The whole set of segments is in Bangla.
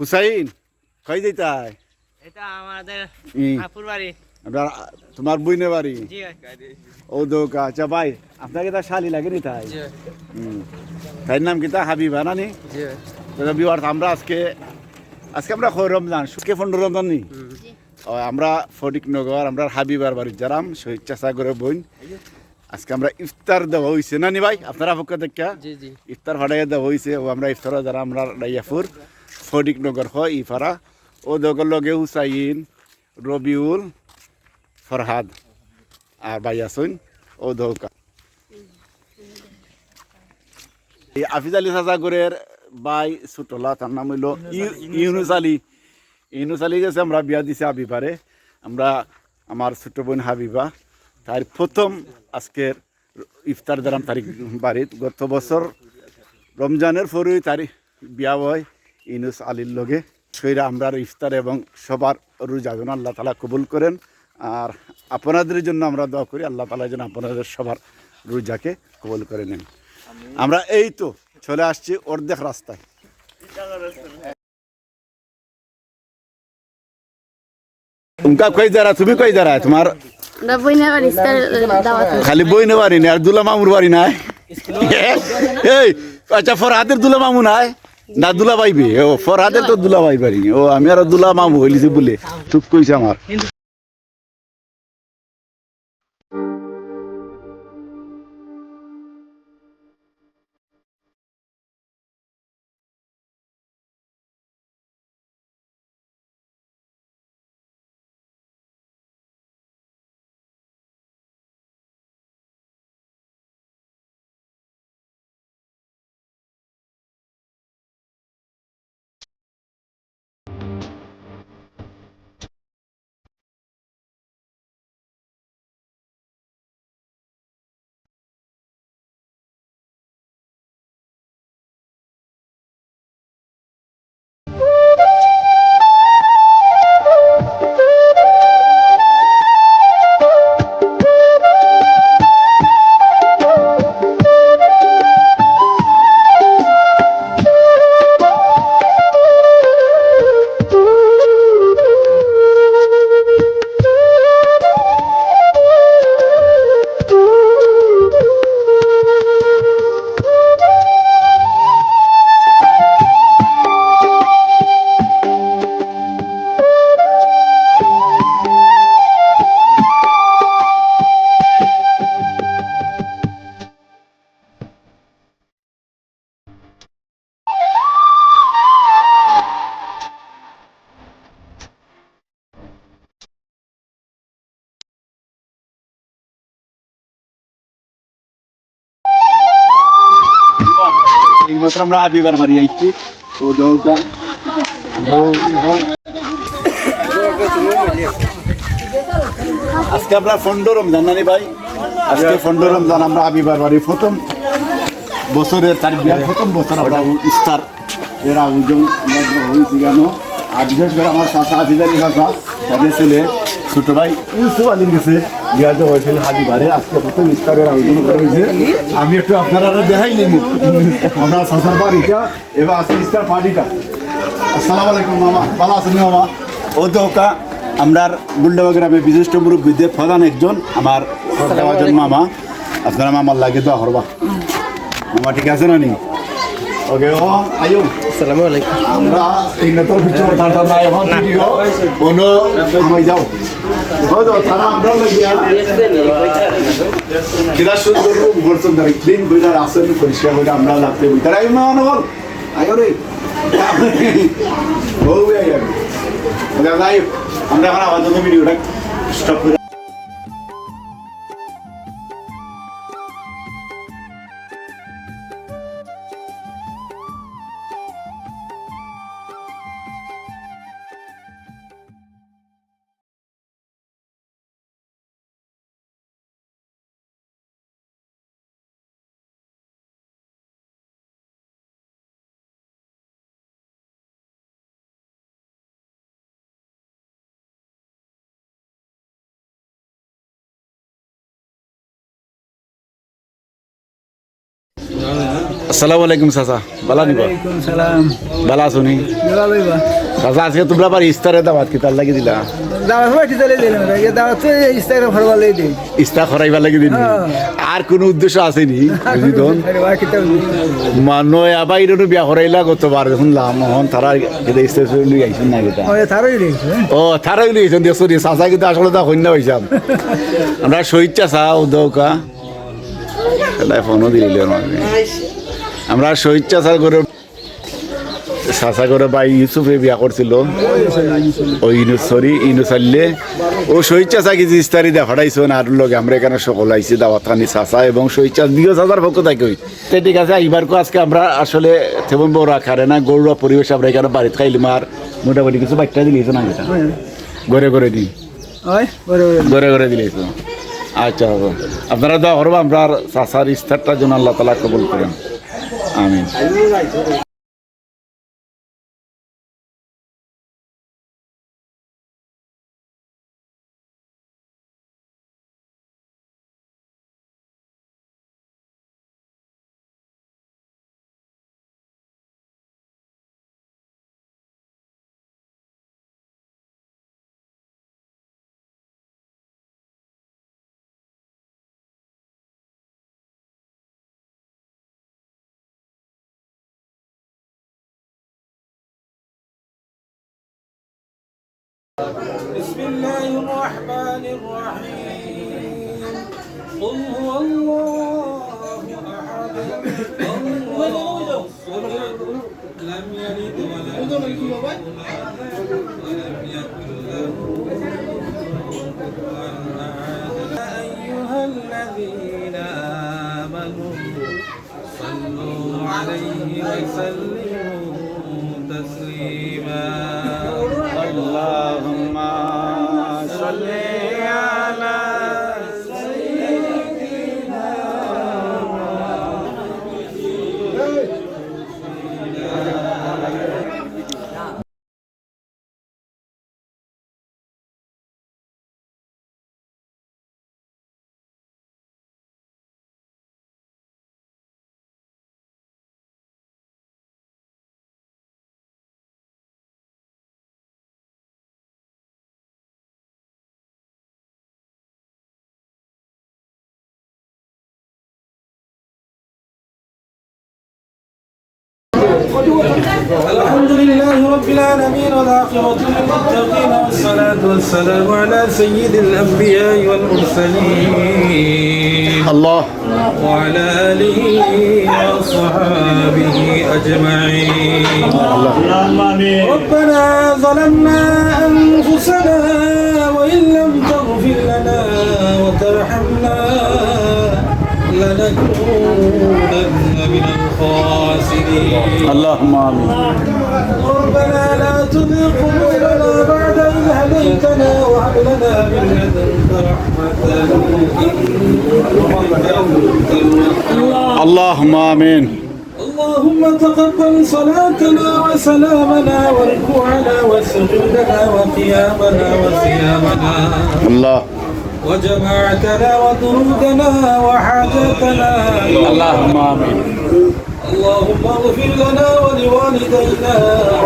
হুসাইন কই দিতাই এটা আমাদের আপুর বাড়ি। আপনার তোমার বইনে বাড়ি? ও দৌকা আচ্ছা ভাই আপনাকে তার শালি লাগে নি তাই তাই নাম কি তা? হাবিবা জি ভাই। আমরা আজকে আজকে আমরা খৈ রমজান সুখে পনেরো রমজান নি? ও, আমরা ফটিকনগর আমরা হাবিবার বাড়ি যারাম শহীদ চাষাগরের বইন আজকে আমরা ইফতার দেওয়া হয়েছে না নি ভাই? আপনারা পক্ষ দেখা জি জি। ইফতার ভাড়াইয়া দেওয়া হয়েছে ও আমরা ইফতার যারা আমরা ডাইয়াপুর ফটিকনগর হয় ইফারা ও লগে হুসাইন, রবিউল, ফরহাদ আর ভাই আসুন ও দৌকা এই আফিজ আলী সাজাগরের বাই সুটলা তার নাম হইল ইউ- ইউনুস আলী। ইউনুস আলী গেছে, আমরা বিয়া দিছে আবিবারে আমরা আমার ছোট বোন হাবিবা, তার প্রথম আজকের ইফতার দারাম তারিখ বাড়িত। গত বছর রমজানের পরই তারিখ বিয়া হয়। ইনুস আলীর লগে। সৈরা আমরা ইফতার এবং সবার রোজা যেন আল্লাহ তালা কবুল করেন। আর আপনাদের জন্য আমরা দোয়া করি আল্লাহ তালা যেন আপনাদের সবার রোজাকে কবুল করে নেন। আমরা এই তো চলে আসছি অর্ধেক রাস্তায়। উনকা কই যারা তুমি কই যারা? তোমার না বইনা বাড়ি স্যার দাওয়াত খালি বই নে বাড়ি আর দুলা মামুর বাড়ি নাই। এই আচ্ছা ফরহাদের দুলা মামু নাই? না দুলা পাইবে ও ফরহাদের তো দুলা পাইবারি ও, আমি আর দুলা মামু হইলিছি বলে। চুপ কইছে আমার। এই মাত্র আমরা আবিবার বাড়ি আইছি। তো দৌকা আজকে আমরা ফন্ড রমজান নানি ভাই। আজকে ফন্ড রমজান আমরা আবিবার বাড়ি প্রথম বছরের তার বিয়ার প্রথম বছর আমরা ইস্তার এর আয়োজন হয়েছি কেন? আর বিশেষ করে আমার চাষা আজিদারি চাষা তাদের ছেলে ভাই, ইউসুফ আলীর কাছে বিয়াতে হয়েছিল হাজিবারে। আজকে প্রথম ইস্তারের আয়োজন করা হয়েছে। আমি একটু আপনারা দেখাই নিব। আমরা চাষার বাড়িটা এবার আজকে ইস্তার পার্টিটা। আসসালামু আলাইকুম মামা। ভালো আছেন মামা? ও তো ওকা। আমরার গুন্ডাবা গ্রামে বিশিষ্ট মুরব্বীদের প্রধান একজন আমার একজন মামা। আপনারা মামার লাগে তো হরবা মামা ঠিক আছে না নি? ওকে ও আয়ো। আসসালামু আলাইকুম। আমরা এই নেতার পিছনে ঠান্ডা নাই এখন ভিডিও কোনো যাও। হয়তো তারা আমরা লাগিয়া কিরা সুন্দর রূপ বলছেন তারা ক্লিন করে আসেন পরিষ্কার করে আমরা লাগতে তারা এই মান বল আয়ো রে বউ আয়ো আমরা এখন আপাতত ভিডিওটা স্টপ করে আসসালামু আলাইকুম চাচা। বালা নিব বালা লইবা চাচা আজকে তোমরা আবার ইস্তারে দাবাত কি তার লাগি দিলা? দাওয়াত দাওয়াত লই ইস্তা খরাইবার লাগি দিন আর কোনো উদ্দেশ্য আসেনি বুঝি তো? আরে বা কিতাব মানুষ আবার ইরো বিয়া করাইলা গতবার শুনলাম হন তারা কিন্তু ইস্তা লই আইছেন না তারই রেছে ও তারাই লইছেন দেখছ রে চাচা কিন্তু আসলে তা কন্যা হইছাম আমরা শহীদ চাচা এলাই ফোনও দিলে আমাকে আমরা শহীদ চাচা করে চাচা করে ভাই ইউসুফে বিয়া করছিল। ও ইনু সরি ইনু চাললে ও শহীদ চাচা কিছু ইস্তারি দেখা ফাটাইছো না আর লগে আমরা এখানে সকল আইছি দাওয়াত খানি চাচা এবং শহীদ চাচা দিও চাচার পক্ষ থাকি তো ঠিক আছে এইবার কো আজকে আমরা আসলে তেমন বড় খারে না গৌরব পরিবেশ আমরা এখানে বাড়িতে খাইলাম আর মোটামুটি কিছু বাচ্চা দিলিস না এটা ঘরে ঘরে দিই ঘরে ঘরে দিলিস আচ্ছা আপনারা দোয়া করব আমরা চাচার ইস্তারটার জন্য আল্লাহ তালা কবুল করেন। আমিন بسم الله الرحمن الرحيم. قل هو الله. احد الله الصمد لم يلد ولم يولد. ولم يكن له احد أيها الذين آمنوا صلوا عليه وسلموا تسليما. الحمد لله رب العالمين والعاقبة للمتقين والصلاة والسلام على سيد الأنبياء والمرسلين. الله. وعلى آله وصحابه أجمعين. ربنا ظلمنا أنفسنا وإن لم تغفر لنا وترحمنا لنكونن من الخاسرين. اللهم آمين. ربنا لا تزغ قلوبنا بعد إذ هديتنا وهب لنا من لدنك رحمة. اللهم آمين. اللهم تقبل صلاتنا وسلامنا وركوعنا وسجودنا وقيامنا وصيامنا. الله. وجماعتنا ودرودنا وحاجاتنا اللهم آمين. اللهم اغفر لنا ولوالدينا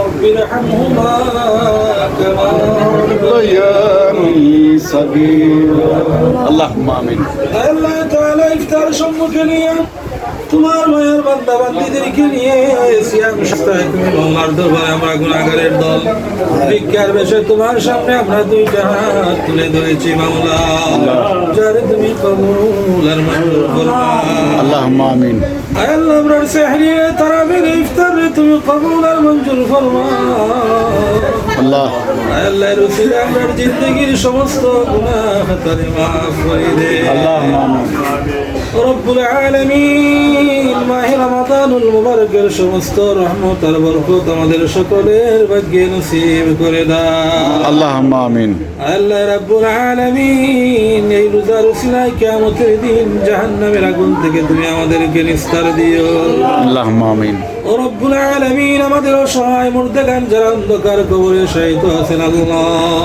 رب ارحمهما كما ربياني صغيرا. اللهم آمين. الله تعالى افتر شمك اليوم তোমার মায়ের বান্দা বান্দিদেরকে নিয়ে সিয়াম সপ্তাহে তুমি বাংলার দরবারে আমরা গুণাগারের দল ভিক্ষার বেশে তোমার সামনে আমরা দুইটা হাত তুলে ধরেছি মামলা যারে তুমি কবুল আর মঞ্জুর করবা اللهم امين আয় আল্লাহ আমরার সেহরি তারাবির ইফতারে তুমি কবুল আর মঞ্জুর ফরমা الله আয় আল্লাহর উসিলে আমরার জিন্দগির সমস্ত গুনাহ খাতারে মাফ করে দে اللهم امين রব্বুল আলামিন মাহে রমাদানুল মুবারকের সমস্ত রহমত আর বরকত আমাদের সকলের ভাগ্যে নসিব করে দাও। আল্লাহুম্মা আমিন। আল্লাহ রব্বুল আলামিন এই রোজার উসিলায় কিয়ামতের দিন জাহান্নামের আগুন থেকে তুমি আমাদেরকে নিস্তার দিও। আল্লাহুম্মা আমিন। রব্বুল আলামিন আমাদের অসহায় যারা অন্ধকার কবরে শায়িত আছেন আল্লাহ।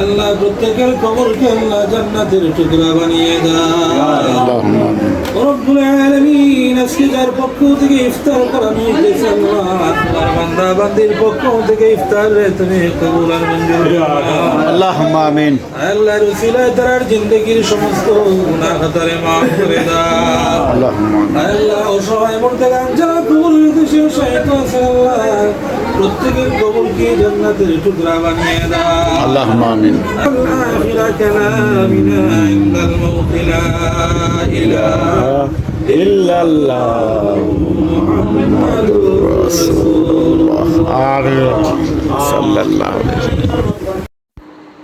আল্লাহ প্রত্যেকের কবরকে আল্লাহ জান্নাতের টুকরা বানিয়ে দাও। রব্বুল আলামিন আজকে যার পক্ষ থেকে ইফতার করানো হয়েছে আল্লাহ বান্দা বান্দির পক্ষ থেকে ইফতার রে তুমি কবুল আর মঞ্জুর আল্লাহ আমিন। তার জিন্দগির সমস্ত গুনাহ মাফ করে দাও। আল্লাহ অসহায় মুর্দেগান যারা বিদেশে শয়তান আল্লাহ প্রত্যেকের কবরকে জান্নাতের টুকরা বানিয়ে দাও আল্লাহ আমিন। আখিরা কালামিনা ইন্দাল মাউত লা